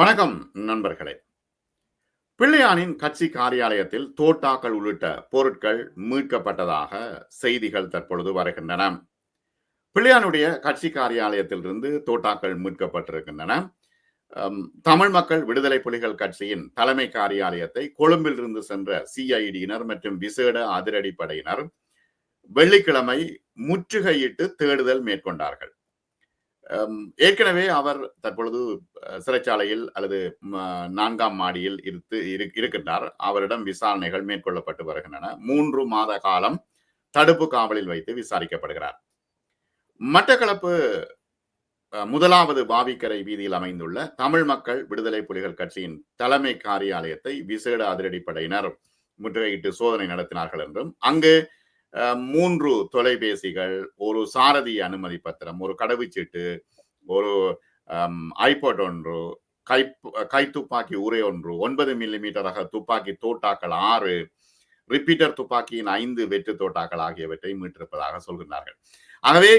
வணக்கம் நண்பர்களே. பிள்ளையானின் கட்சி காரியாலயத்தில் தோட்டாக்கள் உள்ளிட்ட பொருட்கள் மீட்கப்பட்டதாக செய்திகள் தற்பொழுது வருகின்றன. பிள்ளையானுடைய கட்சி காரியாலயத்திலிருந்து தோட்டாக்கள் மீட்கப்பட்டிருக்கின்றன. தமிழ் மக்கள் விடுதலை புலிகள் கட்சியின் தலைமை காரியாலயத்தை கொழும்பில் இருந்து சென்ற சிஐடியினர் மற்றும் விசேட அதிரடிப்படையினர் வெள்ளிக்கிழமை முற்றுகையிட்டு தேடுதல் மேற்கொண்டார்கள். ஏற்கனவே அவர் தற்பொழுது அஹ், சிறைச்சாலையில் அல்லது நான்காம் மாடியில் இருத்து இரு- இருக்கின்றார். அவரிடம் விசாரணைகள் மேற்கொள்ளப்பட்டு வருகின்றன. மூன்று மாத காலம் தடுப்பு காவலில் வைத்து விசாரிக்கப்படுகிறார். மட்டக்களப்பு அஹ், முதலாவது பாவிக்கரை வீதியில் அமைந்துள்ள தமிழ் மக்கள் விடுதலை புலிகள் கட்சியின் தலைமை காரியாலயத்தை விசேட அதிரடிப்படையினர் முற்றுகையிட்டு சோதனை நடத்தினார்கள் என்றும் அங்கு மூன்று தொலைபேசிகள் ஒரு சாரதி அனுமதி பத்திரம் ஒரு கடவுச்சீட்டு ஒரு ஐபோட் ஒன்று கை கை துப்பாக்கி உரை ஒன்று ஒன்பது மில்லிமீட்டர் ரக துப்பாக்கி தோட்டாக்கள் ஆறு ரிப்பீட்டர் துப்பாக்கியின் ஐந்து வெற்று தோட்டாக்கள் ஆகியவற்றை மீட்டிருப்பதாக சொல்கின்றார்கள். ஆகவே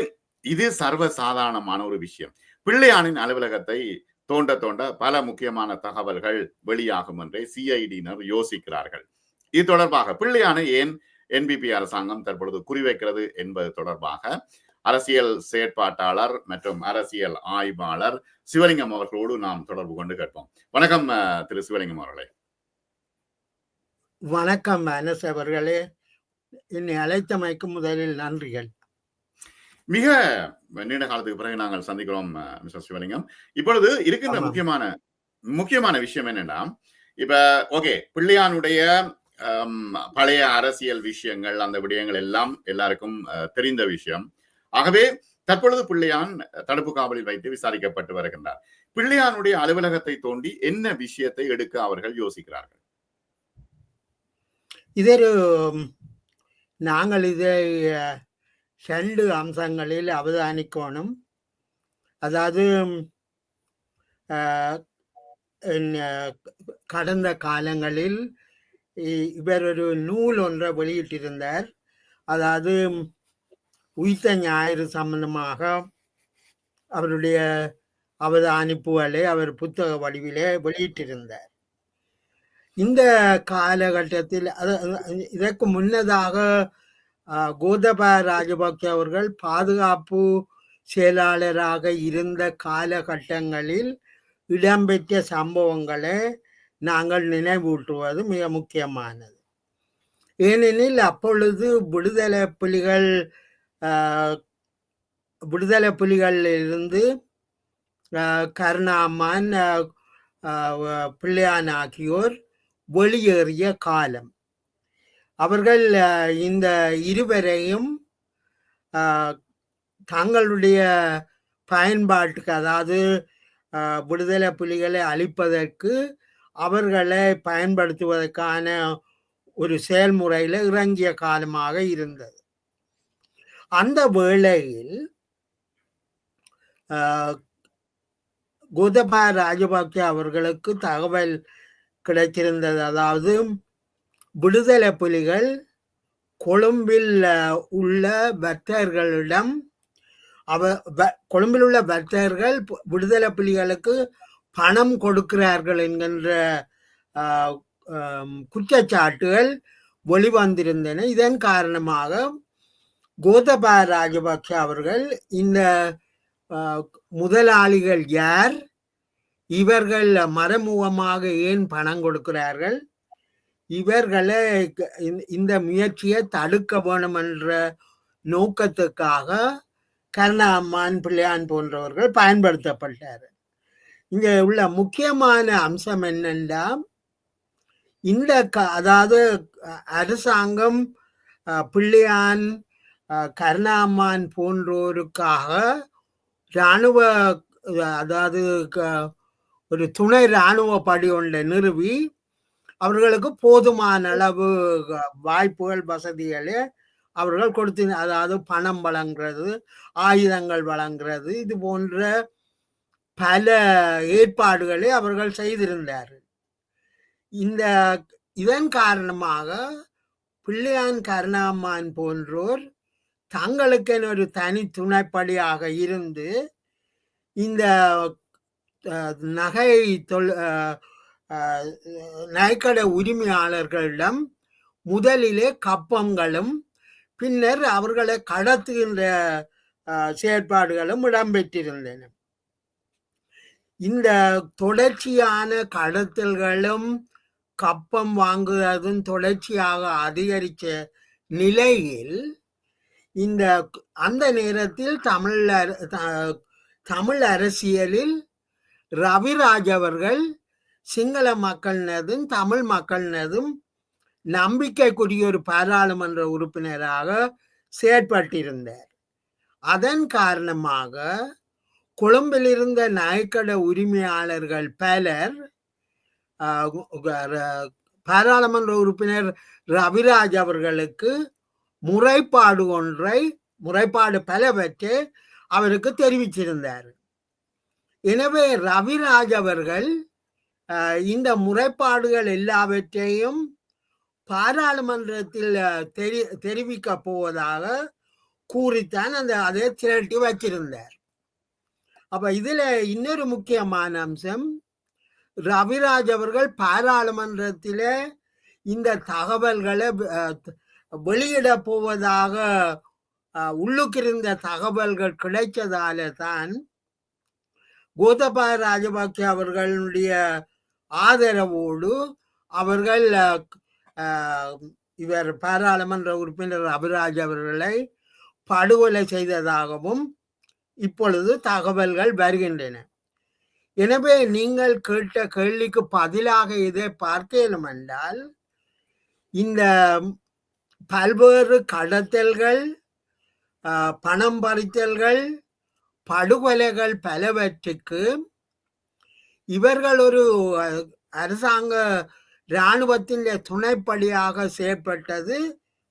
இது சர்வ சாதாரணமான ஒரு விஷயம். பிள்ளையானின் அலுவலகத்தை தோண்ட தோண்ட பல முக்கியமான தகவல்கள் வெளியாகும் என்றே சிஐடியினர் யோசிக்கிறார்கள். இது தொடர்பாக பிள்ளையானை ஏன் என்பிபி அரசாங்கம் தற்பொழுது குறிவைக்கிறது என்பது தொடர்பாக அரசியல் செயற்பாட்டாளர் மற்றும் அரசியல் ஆய்வாளர் சிவலிங்கம் அவர்களோடு நாம் தொடர்பு கொண்டு கேட்போம். வணக்கம் திரு சிவலிங்கம் அவர்களே. வணக்கம் அனஸ் அவர்களே. என்னை அழைத்தமைக்கு முதலில் நன்றிகள். மிக நீண்ட காலத்துக்கு பிறகு நாங்கள் சந்திக்கிறோம் மிஸ்டர் சிவலிங்கம். இப்பொழுது இருக்கின்ற. முக்கியமான முக்கியமான விஷயம் என்னன்னா இப்ப ஓகே பிள்ளையானுடைய பழைய அரசியல் விஷயங்கள் அந்த விடயங்கள் எல்லாம் எல்லாருக்கும் அஹ், தெரிந்த விஷயம். ஆகவே தற்பொழுது பிள்ளையான் தடுப்பு காவலில் வைத்து விசாரிக்கப்பட்டு வருகின்றார். பிள்ளையானுடைய அலுவலகத்தை தோண்டி என்ன விஷயத்தை எடுக்க அவர்கள் யோசிக்கிறார்கள்? இதொரு நாங்கள் இதை ரெண்டு அம்சங்களில் அவதானிக்கணும். அதாவது கடந்த காலங்களில் இவர் ஒரு நூல் ஒன்றை வெளியிட்டிருந்தார். அதாவது உயிர்த்த ஞாயிறு சம்பந்தமாக அவருடைய அவதானிப்புகளை அவர் புத்தக வடிவிலே வெளியிட்டிருந்தார். இந்த காலகட்டத்தில் அது- இதற்கு முன்னதாக ஆஹ், கோதபய அவர்கள் பாதுகாப்பு செயலாளராக இருந்த காலகட்டங்களில் இடம்பெற்ற சம்பவங்களை நாங்கள் நினைவூட்டுவது மிக முக்கியமானது. ஏனெனில் அப்பொழுது விடுதலை புலிகள் விடுதலை புலிகளிலிருந்து கருணாமான் பிள்ளையான் ஆகியோர் வெளியேறிய காலம். அவர்கள் இந்த இருவரையும் தங்களுடைய பயன்பாட்டுக்கு அதாவது விடுதலை புலிகளை அழிப்பதற்கு அவர்களை பயன்படுத்துவதற்கான ஒரு செயல்முறையில் இறங்கிய காலமாக இருந்தது. அந்த வேளையில் ஆஹ், ராஜபக்ச அவர்களுக்கு தகவல் கிடைத்திருந்தது. அதாவது விடுதலை புலிகள் கொழும்பில் உள்ள பக்தர்களிடம் அவ கொழும்பில் உள்ள பக்தர்கள் விடுதலை புலிகளுக்கு பணம் கொடுக்கிறார்கள் என்கின்ற குற்றச்சாட்டுகள் வெளிவந்திருந்தன. இதன் காரணமாக கோதபாய ராஜபக்ஷ அவர்கள் இந்த முதலாளிகள் யார்? இவர்கள் மறைமுகமாக ஏன் பணம் கொடுக்கிறார்கள்? இவர்களை க- இந்த- இந்த முயற்சியை தடுக்க வேணும் என்ற நோக்கத்துக்காக கருணாம்மான் பிள்ளையான் போன்றவர்கள் பயன்படுத்தப்பட்டார் இங்க உள்ள முக்கியமான அம்சம் என்னென்னா இந்த க அதாவது அரசாங்கம் பிள்ளையான் கருணாமான் போன்றோருக்காக இராணுவ அதாவது க- ஒரு துணை இராணுவ படி ஒன்றை நிறுவி அவர்களுக்கு போதுமான அளவு வாய்ப்புகள் வசதிகளை அவர்கள் கொடுத்து அதாவது பணம் வழங்குறது ஆயுதங்கள் வழங்குறது இது போன்ற பல ஏற்பாடுகளை அவர்கள் செய்திருந்தார்கள். இந்த இதன் காரணமாக பிள்ளையான் கருணாமான் போன்றோர் தங்களுக்கென ஒரு தனி துணைப்படியாக இருந்து இந்த நகை தொல் நகைக்கடை உரிமையாளர்களிடம் முதலிலே கப்பங்களும் பின்னர் அவர்களை கடத்துகின்ற செயற்பாடுகளும் இடம்பெற்றிருந்தன. இந்த தொடர்ச்சியான கடத்தல்களும் கப்பம் வாங்குவதும் தொடர்ச்சியாக அதிகரித்த நிலையில் இந்த அந்த நேரத்தில் தமிழ் த- தமிழ் அரசியலில் ரவிராஜ் அவர்கள் சிங்கள மக்களினதும் தமிழ் மக்களினதும் நம்பிக்கைக்குரிய ஒரு பாராளுமன்ற உறுப்பினராக செயற்பட்டிருந்தார். அதன் காரணமாக கொழும்பில் இருந்த நகைக்கடை உரிமையாளர்கள் பலர் பாராளுமன்ற உறுப்பினர் ரவிராஜ் அவர்களுக்கு முறைப்பாடு ஒன்றை முறைப்பாடு பலவற்றை அவருக்கு தெரிவிச்சிருந்தார். எனவே ரவிராஜ் அவர்கள் இந்த முறைப்பாடுகள் எல்லாவற்றையும் பாராளுமன்றத்தில் தெரி தெரிவிக்க போவதாக கூறித்தான் அந்த அதை திரட்டி வச்சிருந்தார். அப்ப இதுல இன்னொரு முக்கியமான அம்சம் ரவிராஜ் அவர்கள் பாராளுமன்றத்தில இந்த தகவல்களை வெளியிட போவதாக உள்ளுக்கிருந்த தகவல்கள் கிடைச்சதால தான் கோதபாய ராஜபக்ஷ அவர்களுடைய ஆதரவோடு அவர்கள் இவர் பாராளுமன்ற உறுப்பினர் அபிராஜ் அவர்களை படுகொலை செய்ததாகவும் இப்பொழுது தகவல்கள் வருகின்றன. எனவே நீங்கள் கேட்ட கேள்விக்கு பதிலாக இதை பார்த்தேனும் என்றால் இந்த பல்வேறு கடத்தல்கள் பணம் பறித்தல்கள் படுகொலைகள் பலவற்றுக்கு இவர்கள் ஒரு அரசாங்க இராணுவத்தின் துணைப்படியாக செயற்பட்டது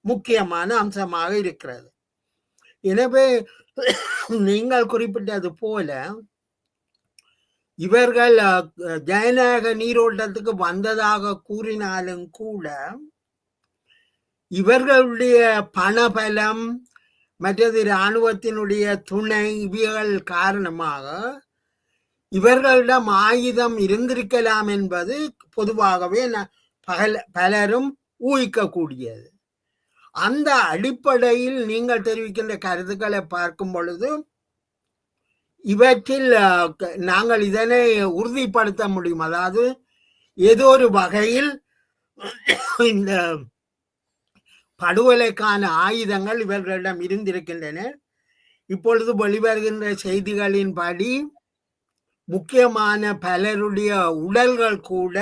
முக்கியமான அம்சமாக இருக்கிறது. எனவே நீங்கள் குறிப்பிட்டது போல இவர்கள் ஜனநாயக நீரோட்டத்துக்கு வந்ததாக கூறினாலும் கூட இவர்களுடைய பணபலம் மற்றது இராணுவத்தினுடைய துணை இவைகள் காரணமாக இவர்களிடம் ஆயுதம் இருந்திருக்கலாம் என்பது பொதுவாகவே ந- பகல- பலரும் ஊகிக்கக்கூடியது. அந்த அடிப்படையில் நீங்கள் தெரிவிக்கின்ற கருத்துக்களை பார்க்கும் பொழுது இவற்றில் க- நாங்கள் இதனை உறுதிப்படுத்த முடியும். அதாவது ஏதோ ஒரு வகையில் இந்த படுகொலைக்கான ஆயுதங்கள் இவர்களிடம் இருந்திருக்கின்றன. இப்பொழுது வெளிவருகின்ற செய்திகளின்படி முக்கியமான பலருடைய உடல்கள் கூட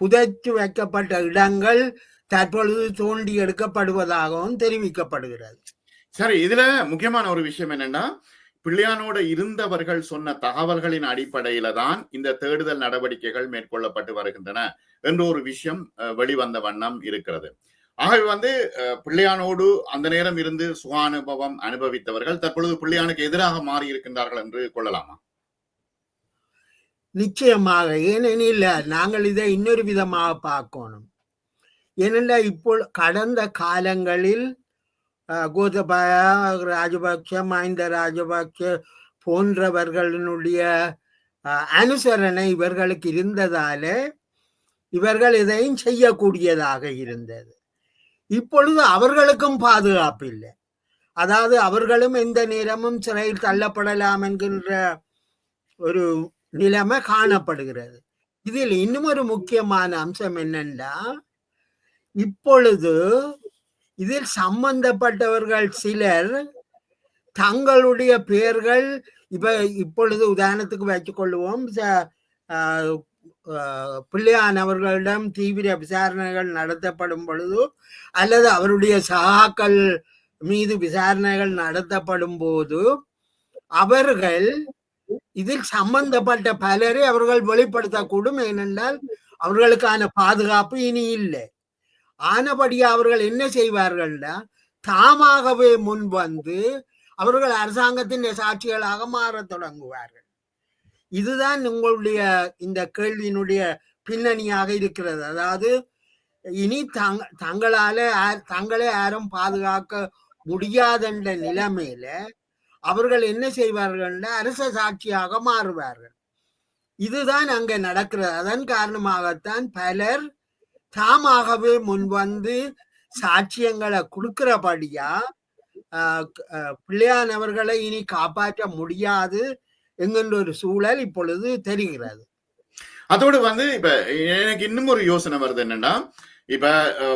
புதைத்து வைக்கப்பட்ட இடங்கள் தற்பொழுது தோண்டி எடுக்கப்படுவதாகவும் தெரிவிக்கப்படுகிறது. சரி இதுல முக்கியமான ஒரு விஷயம் என்னன்னா பிள்ளையானோட இருந்தவர்கள் சொன்ன தகவல்களின் அடிப்படையில தான் இந்த தேடுதல் நடவடிக்கைகள் மேற்கொள்ளப்பட்டு வருகின்றன என்ற ஒரு விஷயம் அஹ், வெளிவந்த வண்ணம் இருக்கிறது. ஆகவே வந்து அஹ், பிள்ளையானோடு அந்த நேரம் இருந்து சுகானுபவம் அனுபவித்தவர்கள் தற்பொழுது பிள்ளையானுக்கு எதிராக மாறி இருக்கின்றார்கள் என்று கொள்ளலாமா? நிச்சயமாக. ஏனெனில் நாங்கள் இதை இன்னொரு விதமாக பார்க்கணும். ஏனென்றால் இப்போ கடந்த காலங்களில் அஹ், ராஜபக்ஷ மஹிந்த ராஜபக்ஷ போன்றவர்களினுடைய அனுசரணை இவர்களுக்கு இருந்ததால இவர்கள் இதையும் செய்யக்கூடியதாக இருந்தது. இப்பொழுது அவர்களுக்கும் பாதுகாப்பு இல்லை. அதாவது அவர்களும் எந்த நேரமும் சிறையில் தள்ளப்படலாம் என்கின்ற ஒரு நிலைமை காணப்படுகிறது. இதில் இன்னும் ஒரு முக்கியமான அம்சம் என்னன்னா இப்பொழுது இதில் சம்பந்தப்பட்டவர்கள் சிலர் தங்களுடைய பெயர்கள் இப்ப இப்பொழுது உதாரணத்துக்கு வைத்துக் கொள்வோம் ச- ஆஹ் ஆஹ் பிள்ளையான் அவர்களிடம் தீவிர விசாரணைகள் நடத்தப்படும் பொழுது அல்லது அவருடைய சகாக்கள் மீது விசாரணைகள் நடத்தப்படும் போது அவர்கள் இதில் சம்பந்தப்பட்ட பலரை அவர்கள் வெளிப்படுத்தக்கூடும் ஏனென்றால் அவர்களுக்கான பாதுகாப்பு இனி இல்லை. ஆனபடியா அவர்கள் என்ன செய்வார்கள்னா தாமாகவே முன் வந்து அவர்கள் அரசாங்கத்தின் சாட்சிகளாக மாறத் தொடங்குவார்கள். இதுதான் உங்களுடைய இந்த கேள்வியினுடைய பின்னணியாக இருக்கிறது. அதாவது இனி தங் தங்களால தங்களை யாரும் பாதுகாக்க முடியாதென்ற நிலைமையில அவர்கள் என்ன செய்வார்கள் அரச சாட்சியாக மாறுவார்கள். இதுதான் அங்க நடக்கிறது. அதன் காரணமாகத்தான் பலர் தாமாகவே முன்வந்து சாட்சியங்களை கொடுக்கிறபடியா பிள்ளையானவர்களை இனி காப்பாற்ற முடியாது என்கின்ற ஒரு சூழல் இப்பொழுது தெரிகிறது. அதோடு வந்து இப்ப எனக்கு இன்னும் ஒரு யோசனை வருது என்னன்னா இப்ப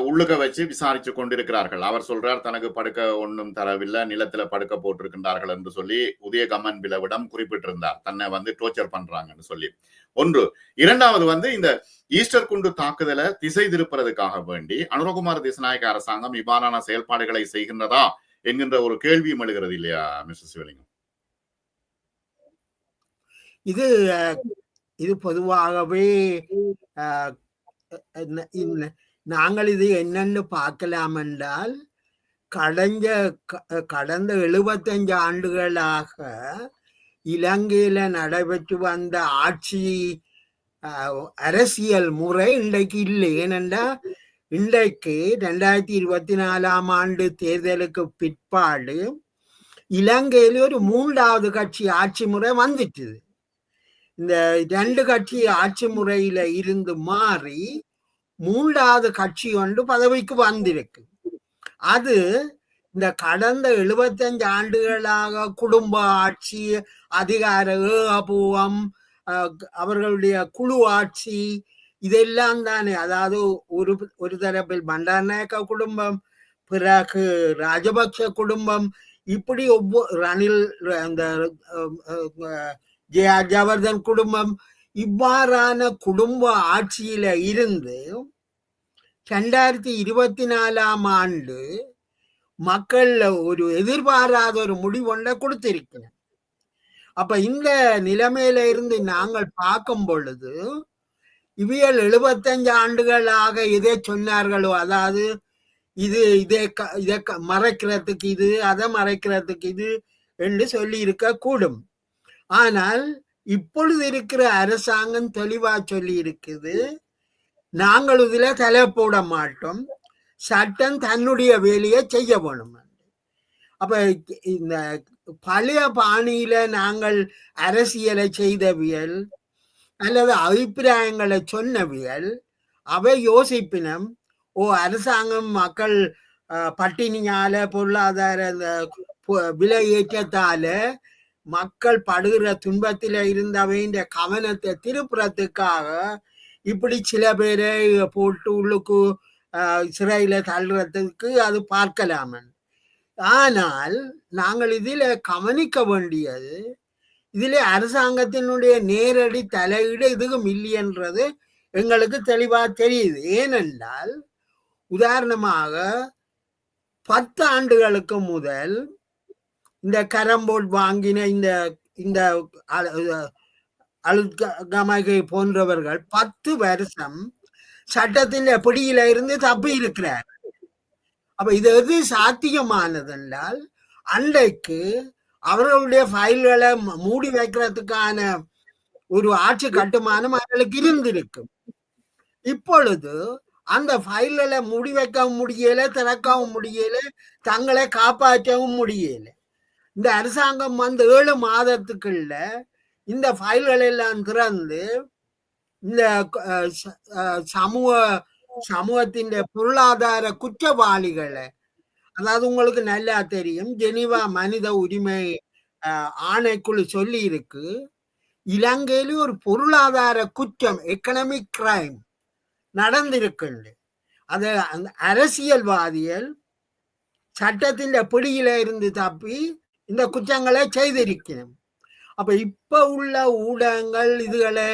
உள்ளுக வச்சு விசாரிச்சு கொண்டிருக்கிறார்கள். அவர் சொல்றார் தனக்கு படுக்க ஒன்றும் தரவில்லை. நிலத்துல படுக்க போட்டிருக்கின்றார்கள் என்று சொல்லி உதயகமன் பிளவிடம் குறிப்பிட்டிருந்தார். தன்னை வந்து டோர்ச்சர் பண்றாங்கன்னு சொல்லி. ஒன்று. இரண்டாவது வந்து இந்த ஈஸ்டர் குண்டு தாக்குதலை திசை திருப்பறதுக்காக வேண்டி அனுரகுமார் திசநாயக அரசாங்கம் இவ்வாறான செயல்பாடுகளை செய்கின்றதா என்கின்ற ஒரு கேள்வியும் எழுகிறது இல்லையா மிஸ்டர் சிவலிங்கம்? இது இது பொதுவாகவே நாங்கள் இது என்னன்னு பார்க்கலாம் என்றால் கடந்த கடந்த எழுபத்தஞ்சு ஆண்டுகளாக இலங்கையில நடைபெற்று வந்த ஆட்சி அரசியல் முறை இன்றைக்கு இல்லை. ஏனென்றா இன்றைக்கு ரெண்டாயிரத்தி இருபத்தி நாலாம் ஆண்டு தேர்தலுக்கு பிற்பாடு இலங்கையில் ஒரு மூன்றாவது கட்சி ஆட்சி முறை வந்துட்டுது. இந்த ரெண்டு கட்சி ஆட்சி முறையில இருந்து மாறி மூன்றாவது கட்சி ஒன்று பதவிக்கு வந்திருக்கு. அது இந்த கடந்த எழுபத்தஞ்சு ஆண்டுகளாக குடும்ப ஆட்சி அதிகார ஏகபூவம் அவர்களுடைய குழு ஆட்சி இதெல்லாம் தானே. அதாவது ஒரு ஒரு தரப்பில் பண்டாரநாயக்க குடும்பம் பிறகு ராஜபக்ஷ குடும்பம் இப்படி ஒவ்வொரு ரணில் அந்த அஹ், ஜெயா ஜவர்தன் குடும்பம் இவ்வாறான குடும்ப ஆட்சியில இருந்து ரெண்டாயிரத்தி இருபத்தி நாலாம் ஆண்டு மக்கள்ல ஒரு எதிர்பாராத ஒரு முடிவொன்றை கொடுத்திருக்கிறேன் அப்ப இந்த நிலைமையில இருந்து நாங்கள் பார்க்கும் பொழுது இவியல் எழுபத்தஞ்சு ஆண்டுகளாக இதை சொன்னார்களோ அதாவது இது இதை க- இதை க- மறைக்கிறதுக்கு இது அதை மறைக்கிறதுக்கு இது என்று சொல்லி இருக்க கூடும். ஆனால் இப்பொழுது இருக்கிற அரசாங்கம் தெளிவா சொல்லி இருக்குது. நாங்கள் இதுல தலை போட மாட்டோம். சட்டம் தன்னுடைய வேலையை செய்ய வேணும். அப்ப இந்த பழைய பாணியில நாங்கள் அரசியலை செய்தவியல் அல்லது அபிப்பிராயங்களை சொன்னவியல் அவை யோசிப்பினம். ஓ அரசாங்கம் மக்கள் பட்டினியால பொருளாதார இந்த விலை ஏற்றத்தால மக்கள் படுகிற துன்பத்தில இருந்தவைன்ற கவனத்தை திருப்புறத்துக்காக இப்படி சில பேரை போட்டு உள்ளுக்கு ஆஹ், சிறையில தள்ளுறதுக்கு அது பார்க்கலாமன். ஆனால் நாங்கள் இதில் கவனிக்க வேண்டியது இதில் அரசாங்கத்தினுடைய நேரடி தலையீடு இதுக்கும் இல்லைன்றது எங்களுக்கு தெளிவாக தெரியுது. ஏனென்றால் உதாரணமாக பத்து ஆண்டுகளுக்கு முதல் இந்த கரம்போர்ட் வாங்கின இந்த இந்த அழு- அழுகமகை போன்றவர்கள் பத்து வருஷம் சட்டத்தின் பிடியில இருந்து தப்பி இருக்கிறார். அப்ப இது எது சாத்தியமானது என்றால் அன்றைக்கு அவர்களுடைய ஃபைல்களை மூடி வைக்கிறதுக்கான ஒரு ஆட்சி கட்டுமானம் அவர்களுக்கு இருந்திருக்கும். இப்பொழுது அந்த ஃபைல்களை மூடி வைக்கவும் முடியல திறக்கவும் முடியல தங்களை காப்பாற்றவும் முடியல. இந்த அரசாங்கம் வந்து ஏழு மாதத்துக்குள்ள இந்த ஃபைல்கள் எல்லாம் திறந்து இந்த சமூக சமூகத்தின் பொருளாதார குற்றவாளிகளை அதாவது உங்களுக்கு நல்லா தெரியும் ஜெனிவா மனித உரிமை ஆணைக்குழு சொல்லி இருக்கு இலங்கையில ஒரு பொருளாதார குற்றம் எக்கனமிக் கிரைம் நடந்திருக்குண்டு. அது அந்த அரசியல்வாதிகள் சட்டத்தின் பிடியில இருந்து தப்பி இந்த குற்றங்களை செய்திருக்கணும் அப்ப இப்ப உள்ள ஊடகங்கள் இதுகளை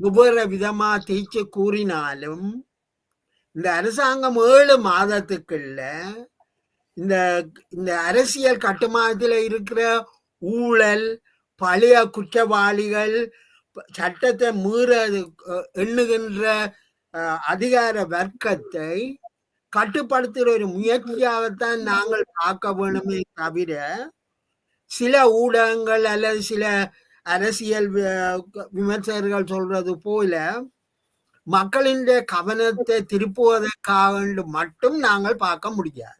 வெவ்வேறு விதமா தேய்ச்சி கூறினாலும் இந்த அரசாங்கம் ஏழு மாதத்துக்குள்ள இந்த இந்த அரசியல் கட்டுமானத்தில் இருக்கிற ஊழல் பழைய குற்றவாளிகள் சட்டத்தை மீற எண்ணுகின்ற அதிகார வர்க்கத்தை கட்டுப்படுத்துகிற ஒரு முயற்சியாகத்தான் நாங்கள் பார்க்க வேணுமே தவிர சில ஊடகங்கள் அல்லது சில அரசியல் விமர்சகர்கள் சொல்றது போல மக்களின் கவனத்தை திருப்புவதற்காக மட்டும் நாங்கள் பார்க்க முடியாது.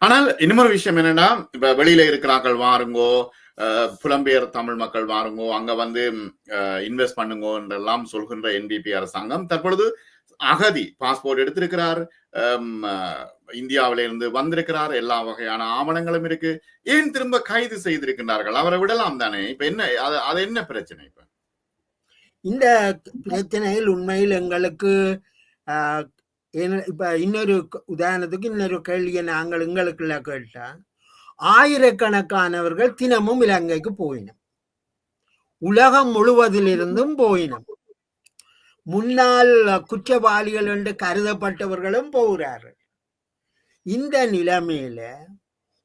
ஆனால் இன்னொரு விஷயம் என்னன்னா இப்ப வெளியில இருக்கிறார்கள் வாருங்கோ அஹ், புலம்பெயர் தமிழ் மக்கள் வாருங்கோ அங்க வந்து இன்வெஸ்ட் பண்ணுங்கோ என்றெல்லாம் சொல்கின்ற என்பிபி அரசாங்கம் தற்பொழுது அகதி பாஸ்போர்ட் எடுத்திருக்கிறார். ஹம், இந்தியாவில இருந்து வந்திருக்கிறார். எல்லா வகையான ஆவணங்களும் இருக்கு. ஏன் திரும்ப கைது செய்திருக்கின்றார்கள்? அவரை விடலாம் தானே? இப்ப என்ன அது அது என்ன பிரச்சனை இப்ப? இந்த பிரச்சனையில் உண்மையில் எங்களுக்கு ஆஹ், இப்ப இன்னொரு உதாரணத்துக்கு இன்னொரு கேள்வியை நாங்கள் எங்களுக்குள்ள கேட்டா ஆயிரக்கணக்கானவர்கள் தினமும் இலங்கைக்கு போயினோம் உலகம் முழுவதிலிருந்தும் போயினோம் முன்னாள் குற்றவாளிகள் என்று கருதப்பட்டவர்களும் போகிறார்கள். இந்த நிலைமையில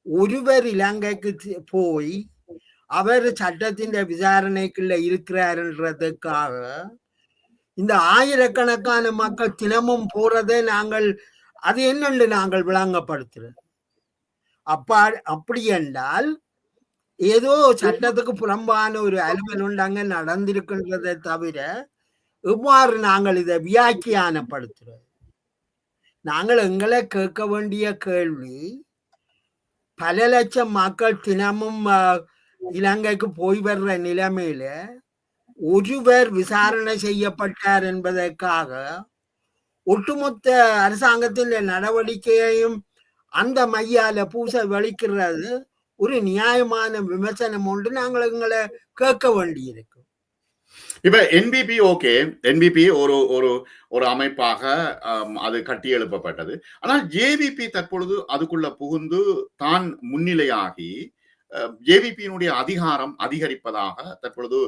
ஒருவர் இலங்கைக்கு போய் அவர் சட்டத்தின் விசாரணைக்குள்ள இருக்கிறாருன்றதுக்காக இந்த ஆயிரக்கணக்கான மக்கள் தினமும் போறதை நாங்கள் அது என்னென்று நாங்கள் விளங்கப்படுத்துறோம். அப்பா அப்படி என்றால் ஏதோ சட்டத்துக்கு புறம்பான ஒரு அலுவல் உண்டாங்க நடந்திருக்கின்றதை தவிர எவ்வாறு நாங்கள் இதை வியாக்கியானப்படுத்துறோம்? நாங்கள் எங்களை கேட்க வேண்டிய கேள்வி பல லட்சம் மக்கள் தினமும் இலங்கைக்கு போய் வர்ற நிலைமையில ஒருவர் விசாரணை செய்யப்பட்டார் என்பதற்காக ஒட்டுமொத்த அரசாங்கத்தின் நடவடிக்கையையும் அந்த மையால பூச வலிக்கிறது. ஒரு நியாயமான விமர்சனம் ஒன்று நாங்கள் எங்களை கேட்க வேண்டியிருக்கு. இப்ப என்பிபி ஓகே என்பிபி ஒரு ஒரு ஒரு அமைப்பாக அது கட்டி எழுப்பப்பட்டது. ஆனால் ஜேவிபி தற்பொழுது அதுக்குள்ள புகுந்து தான் முன்னிலையாகி ஜேவிபியினுடைய அதிகாரம் அதிகரிப்பதாக தற்பொழுது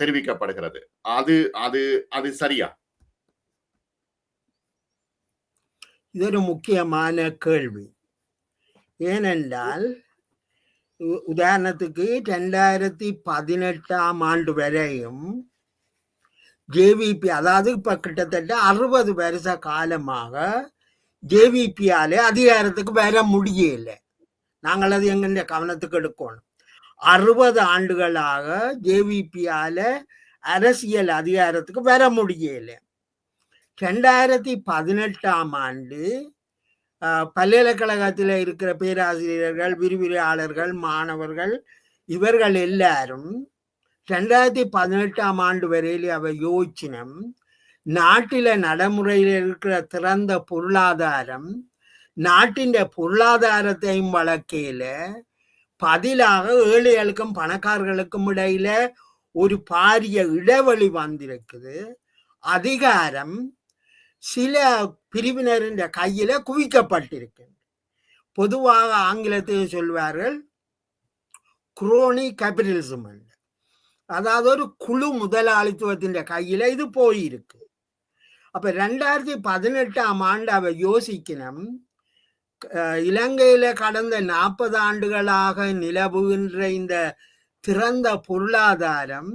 தெரிவிக்கப்படுகிறது. அது அது அது சரியா? இது ஒரு முக்கியமான கேள்வி ஏனென்றால் உதாரணத்துக்கு ரெண்டாயிரத்தி பதினெட்டாம் ஆண்டு வரையும் ஜேவிபி அதாவது இப்போ கிட்டத்தட்ட அறுபது வருஷ காலமாக ஜேவிபியாலே அதிகாரத்துக்கு வர முடியல. நாங்கள் அது எங்க கவனத்துக்கு எடுக்கணும்? அறுபது ஆண்டுகளாக ஜேவிபியால அரசியல் அதிகாரத்துக்கு வர முடியல. ரெண்டாயிரத்தி பதினெட்டாம் ஆண்டு பல்கலைக்கழகத்தில் இருக்கிற பேராசிரியர்கள் விரிவுரையாளர்கள் மாணவர்கள் இவர்கள் எல்லாரும் ரெண்டாயிரத்தி பதினெட்டாம் ஆண்டு வரையில் அவர் யோசிச்சினம் நாட்டில நடைமுறையில் இருக்கிற திறந்த பொருளாதாரம் நாட்டின் பொருளாதாரத்தையும் வளர்க்கையில பதிலாக ஏழைகளுக்கும் பணக்காரர்களுக்கும் இடையில ஒரு பாரிய இடைவெளி வந்திருக்குது. அதிகாரம் சில பிரிவினரின் கையில குவிக்கப்பட்டிருக்கு. பொதுவாக ஆங்கிலத்தில் சொல்வார்கள் குரோனி கேபிட்டலிசம் அதாவது ஒரு குழு முதலாளித்துவத்தின் கையில இது போயிருக்கு. அப்ப ரெண்டாயிரத்தி பதினெட்டாம் ஆண்டு அவ யோசிக்கணும். இலங்கையில கடந்த நாற்பது ஆண்டுகளாக நிலவுகின்ற இந்த திறந்த பொருளாதாரம்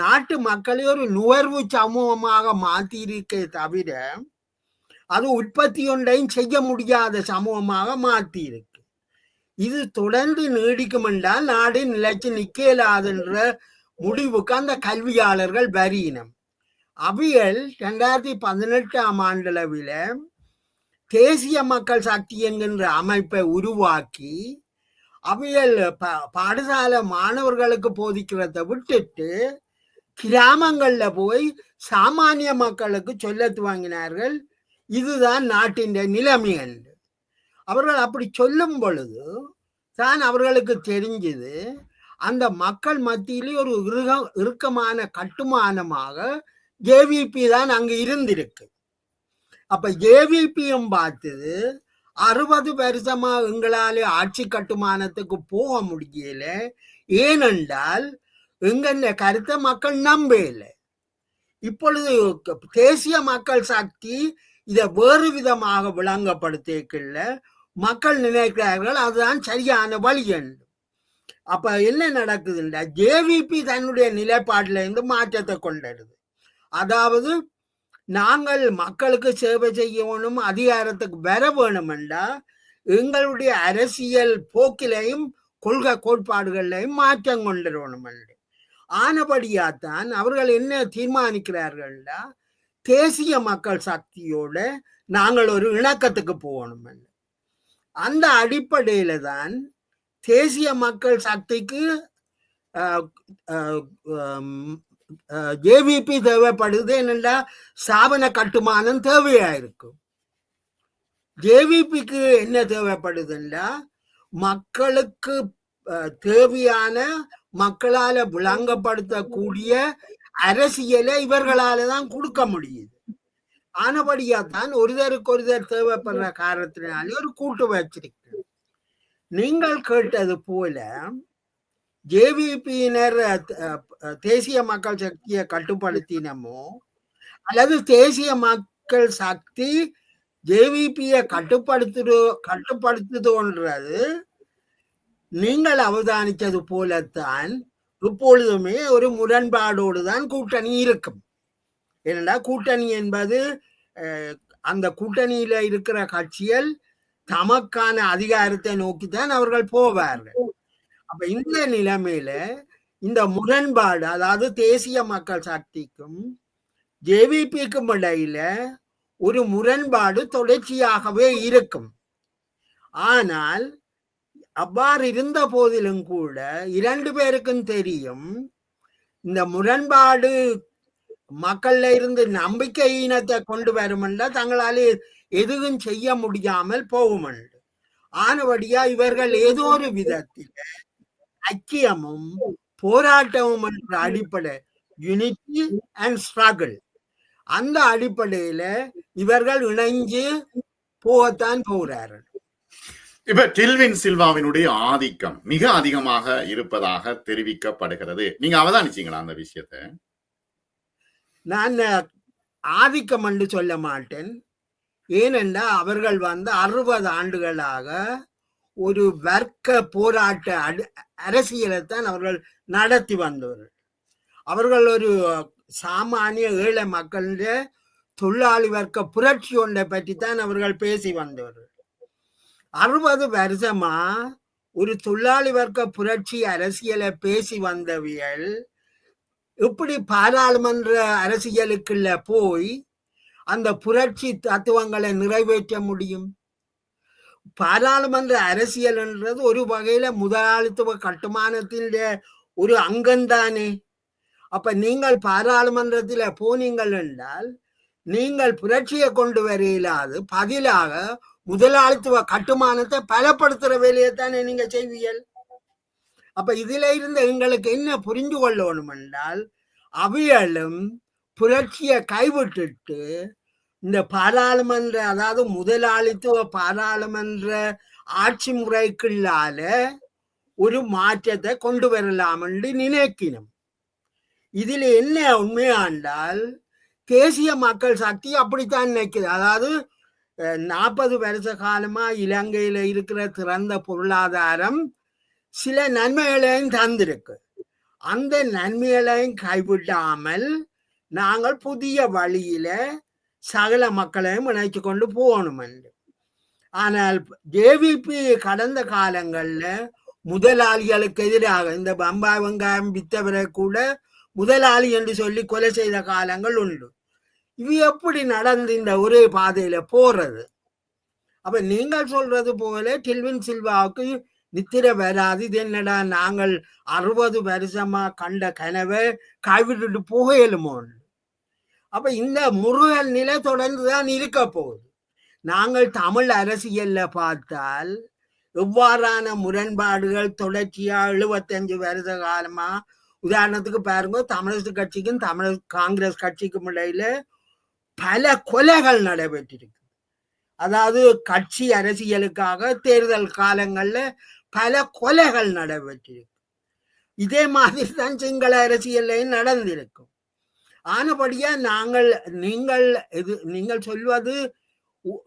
நாட்டு மக்களை ஒரு நுகர்வு சமூகமாக மாத்தியிருக்கே தவிர அது உற்பத்தி ஒன்றையும் செய்ய முடியாத சமூகமாக மாத்தியிருக்கு. இது தொடர்ந்து நீடிக்கும் என்றால் நாடு நிலைச்சு நிக்கலாதுன்ற முடிவுக்கு அந்த கல்வியாளர்கள் வரியினம் அவியல் ரெண்டாயிரத்தி பதினெட்டாம் ஆண்டளவில் தேசிய மக்கள் சக்தி என்கின்ற அமைப்பை உருவாக்கி அவியல் ப பாடசாலை மாணவர்களுக்கு போதிக்கிறத விட்டுட்டு கிராமங்களில் போய் சாமானிய மக்களுக்கு சொல்ல துவங்கினார்கள் இதுதான் நாட்டின் நிலைமை என்று அவர்கள் அப்படி சொல்லும் பொழுது தான் அவர்களுக்கு தெரிஞ்சது அந்த மக்கள் மத்தியிலே ஒரு இறுக இறுக்கமான கட்டுமானமாக ஜேவிபி தான் அங்கு இருந்திருக்கு. அப்ப ஜேவிபியும் பார்த்தது அறுபது வருஷமா எங்களால ஆட்சி கட்டுமானத்துக்கு போக முடியல. ஏனென்றால் எங்கென்ன கருத்தை மக்கள் நம்பல. இப்பொழுது தேசிய மக்கள் சக்தி இதை வேறு விதமாக விளங்கப்படுத்திக்கல. மக்கள் நினைக்கிறார்கள் அதுதான் சரியான வழி என்று. அப்ப என்ன நடக்குதுன்னா ஜேவிபி தன்னுடைய நிலைப்பாட்டில இருந்து மாற்றத்தை கொண்டது அதாவது நாங்கள் மக்களுக்கு சேவை செய்யணும் அதிகாரத்துக்கு வர வேணுமெண்டா எங்களுடைய அரசியல் போக்கிலையும் கொள்கை கோட்பாடுகளையும் மாற்றம் கொண்டு என்று. ஆனபடியாத்தான் அவர்கள் என்ன தீர்மானிக்கிறார்கள்டா தேசிய மக்கள் சக்தியோட நாங்கள் ஒரு இணக்கத்துக்கு போகணும் என்று. அந்த அடிப்படையில தான் தேசிய மக்கள் சக்திக்கு ஜேவிபி தேவைப்படுது என்னென்றா ஸ்தாபன கட்டுமானம் தேவையா இருக்கும் ஜேவிபிக்கு என்ன தேவைப்படுதுன்னா மக்களுக்கு தேவையான மக்களால விளங்கப்படுத்தக்கூடிய அரசியலை இவர்களால தான் கொடுக்க முடியுது. ஆனபடியா தான் ஒருதருக்கு ஒருதர் தேவைப்படுற காரணத்தினாலே ஒரு கூட்டு வச்சிருக்கு நீங்கள் கேட்டது போல ஜேவிபியினர் தேசிய மக்கள் சக்தியை கட்டுப்படுத்தினமோ அல்லது தேசிய மக்கள் சக்தி ஜேவிபியை கட்டுப்படுத்துதோ கட்டுப்படுத்துதோன்றது நீங்கள் அவதானித்தது போலத்தான் இப்பொழுதுமே ஒரு முரண்பாடோடு தான் கூட்டணி இருக்கும். ஏனென்றா கூட்டணி என்பது அஹ், அந்த கூட்டணியில இருக்கிற கட்சிகள் தமக்கான அதிகாரத்தை நோக்கித்தான் அவர்கள் போவார்கள். அப்ப இந்த நிலைமையில இந்த முரண்பாடு அதாவது தேசிய மக்கள் சக்திக்கும் ஜேவிபிக்கும் இடையில ஒரு முரண்பாடு தொடர்ச்சியாகவே இருக்கும். ஆனால் அவ்வாறு இருந்த போதிலும் கூட இரண்டு பேருக்கும் தெரியும் இந்த முரண்பாடு மக்கள்ல இருந்து நம்பிக்கை ஈனத்தை கொண்டு வருமல்ல தங்களால் எதுவும் செய்ய முடியாமல் போகும் ஆனபடியா இவர்கள் ஏதோ ஒரு விதத்தில் ஐக்கியமும் போராட்டமும் என்ற அடிப்படை யூனிட்டி அண்ட் ஸ்ட்ரகிள் அந்த அடிப்படையில இவர்கள் இணைஞ்சு போகத்தான் போகிறார்கள் இப்ப டில்வின் சில்வாவினுடைய ஆதிக்கம் மிக அதிகமாக இருப்பதாக தெரிவிக்கப்படுகிறது. நீங்க அவதானிச்சீங்களா அந்த விஷயத்தை? நான் ஆதிக்கம் என்று சொல்ல மாட்டேன். ஏனென்றால் அவர்கள் வந்து அறுபது ஆண்டுகளாக ஒரு வர்க்க போராட்ட அடு அரசியலைத்தான் அவர்கள் நடத்தி வந்தவர்கள். அவர்கள் ஒரு சாமானிய ஏழை மக்களுடைய தொழிலாளி வர்க்க புரட்சி ஒன்றை தான் அவர்கள் பேசி வந்தவர்கள். அறுபது வருஷமா ஒரு தொழிலாளி வர்க்க புரட்சி அரசியலை பேசி வந்தவியல் இப்படி பாராளுமன்ற அரசியலுக்குள்ள போய் அந்த புரட்சி தத்துவங்களை நிறைவேற்ற முடியும்? பாராளுமன்ற அரசியல் என்றது ஒரு வகையில முதலாளித்துவ கட்டுமானத்தின் ஒரு அங்கம்தானே. அப்ப நீங்கள் பாராளுமன்றத்தில் போனீங்கள் என்றால் நீங்கள் புரட்சியை கொண்டு வர இயலாது பதிலாக முதலாளித்துவ கட்டுமானத்தை பலப்படுத்துற வேலையைத்தானே நீங்க செய்வீர்கள்? அப்ப இதுல இருந்து எங்களுக்கு என்ன புரிஞ்சு கொள்ளணும் என்றால் அவைகளும் புரட்சியை கைவிட்டுட்டு இந்த பாராளுமன்ற அதாவது முதலாளித்துவ பாராளுமன்ற ஆட்சி முறைக்குள்ளால ஒரு மாற்றத்தை கொண்டு வரலாம் என்று நினைக்கணும் இதுல என்ன உண்மையாண்டால் தேசிய மக்கள் சக்தி அப்படித்தான் நினைக்குது. அதாவது நாற்பது வருஷ காலமா இலங்கையில இருக்கிற திறந்த பொருளாதாரம் சில நன்மைகளையும் தந்திருக்கு. அந்த நன்மைகளையும் கைவிடாமல் நாங்கள் புதிய வழியில சகல மக்களையும் இணைச்சு கொண்டு போகணும் என்று ஆனால் ஜேவிபி கடந்த காலங்களில் முதலாளிகளுக்கு எதிராக இந்த பம்பாய் வெங்காயம் வித்தவரை கூட முதலாளி என்று சொல்லி கொலை செய்த காலங்கள் உண்டு. இது எப்படி நடந்து இந்த ஒரே பாதையில போறது? அப்ப நீங்கள் சொல்றது போல டில்வின் சில்வாவுக்கு நித்திர வராது. இது என்னடா நாங்கள் அறுபது வருஷமா கண்ட கனவை? கைவிட்டுட்டு போகலுமோ அப்ப இந்த முருகன் நிலை தொடர்ந்துதான் இருக்க போகுது. நாங்கள் தமிழ் அரசியல்ல பார்த்தால் எவ்வாறான முரண்பாடுகள் தொடர்ச்சியா எழுபத்தஞ்சு வருஷ காலமா? உதாரணத்துக்கு பாருங்க தமிழக கட்சிக்கும் தமிழ் காங்கிரஸ் கட்சிக்கும் இடையில பல கொலைகள் நடைபெற்றிருக்கு. அதாவது கட்சி அரசியலுக்காக தேர்தல் காலங்கள்ல பல கொலைகள் நடைபெற்றிருக்கு இதே மாதிரி தான் சிங்கள அரசியல்லையும் நடந்திருக்கும். ஆனபடியா நாங்கள் நீங்கள் இது நீங்கள் சொல்வது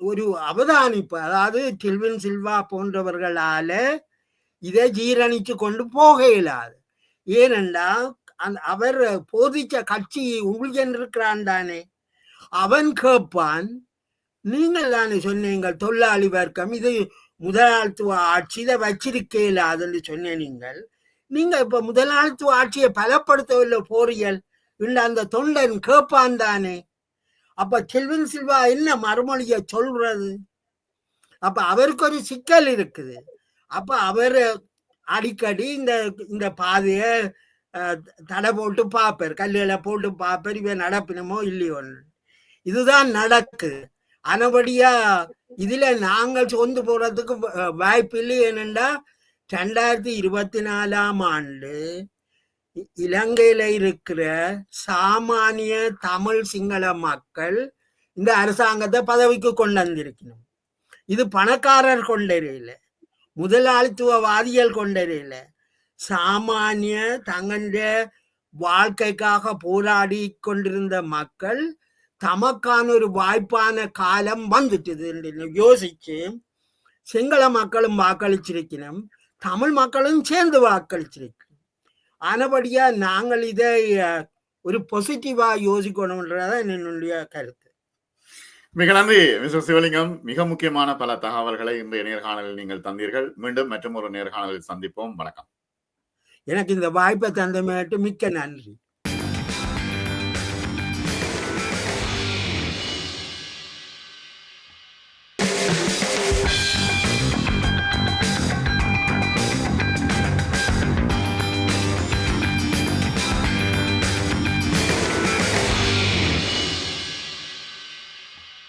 ஒரு அவதானிப்பு. அதாவது சில்வின் சில்வா போன்றவர்களால இதை ஜீரணிச்சு கொண்டு போக இயலாது ஏனென்றா அவர் போதிச்ச கட்சி உள்ஜன் இருக்கிறான் தானே. அவன் கேட்பான் நீங்கள் தானே சொன்னீங்கள் தொழிலாளி வர்க்கம் இது முதலாளித்துவ ஆட்சி இதை வச்சிருக்க இல்லாதுன்னு சொன்ன நீங்கள். நீங்க இப்ப முதலாளித்துவ ஆட்சியை பலப்படுத்தவில்லை போறியல்? இல்ல அந்த தொண்டன் கேட்பான் தானே? அப்ப செல்வன் சில்வா என்ன மறுமொழிய சொல்றது? அப்ப அவருக்கு ஒரு சிக்கல் இருக்குது. அப்ப அவர் அடிக்கடி இந்த இந்த பாதைய தடை போட்டு பார்ப்பார். கல்லுகளை போட்டு பார்ப்பார். இவன் நடப்பினமோ இல்லையோன்னு. இதுதான் நடக்குது அனபடியா இதுல நாங்கள் சொந்து போறதுக்கு வ- வாய்ப்பு இல்லை ஏனென்றா ரெண்டாயிரத்தி இருபத்தி நாலாம் ஆண்டு இலங்கையில இருக்கிற சாமானிய தமிழ் சிங்கள மக்கள் இந்த அரசாங்கத்தை பதவிக்கு கொண்டு வந்திருக்கணும். இது பணக்காரர் கொண்டறியில முதலாளித்துவவாதிகள் கொண்டறியில சாமானிய தங்களுடைய வாழ்க்கைக்காக போராடி கொண்டிருந்த மக்கள் தமக்கான ஒரு வாய்ப்பான காலம் வந்துட்டுது என்று யோசிச்சு சிங்கள மக்களும் வாக்களிச்சிருக்கணும் தமிழ் மக்களும் சேர்ந்து வாக்களிச்சிருக்கணும் ஆனபடியா நாங்கள் இதை ஒரு பாசிட்டிவா யோசிக்கணும்ன்றதான் என்னுடைய கருத்து. மிக நன்றி மிஸ்டர் சிவலிங்கம். மிக முக்கியமான பல தகவல்களை இன்றைய நேர்காணலில் நீங்கள் தந்தீர்கள். மீண்டும் மற்றும் ஒரு நேர்காணலில் சந்திப்போம். வணக்கம். எனக்கு இந்த வாய்ப்பை தந்தமையாட்டு மிக்க நன்றி.